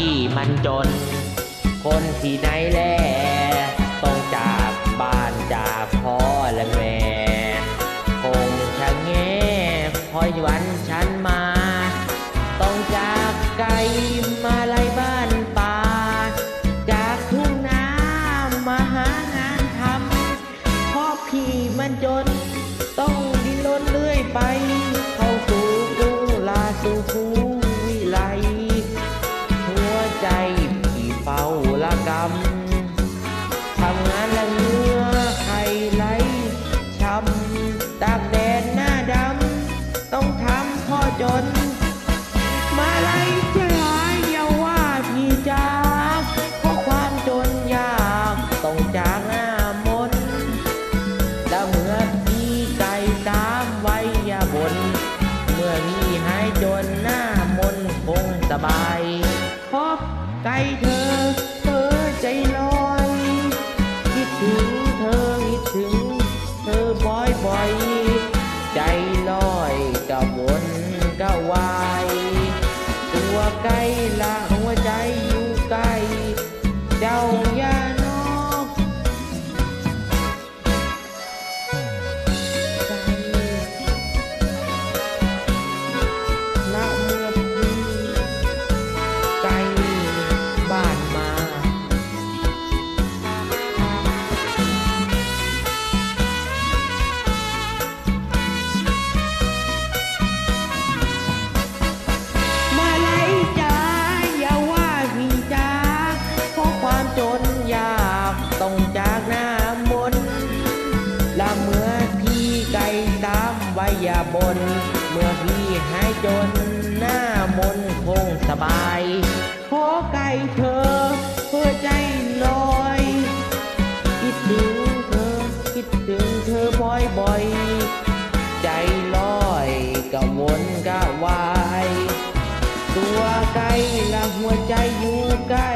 พี่มันจน คนที่ไหนแลต้องจากบ้านจากพ่อและแม่ คงชะแงคอยวันฉันมา ต้องจากไกลมาไล่บ้านป่า จากทุ่งนามาหางานทำเพราะพี่มันจน ฝ้าละกำทำงานละเหงื่อไขไหลช้ำตากแดดหน้าดำ ต้องทำพ่อจน มาไล่จะหายอย่าว่าพี่จากเพราะความจนยากต้องจากหน้ามนแล้วเมื่อพี่ไก่ตามไว้อย่าบน เมื่อพี่หายจนหน้ามนคงสบายพราะไก่เธอ ล้ละหัวใจอยู่ใกล้เจ้า ไว้อย่าบน เมื่อพี่หายจน หน้ามนคงสบาย ขอไก่เธอเพื่อใจลอย คิดถึงเธอ คิดถึงเธอบ่อยๆ ใจลอยกะวนกะวาย ตัวไก่ละหัวใจอยู่ไกล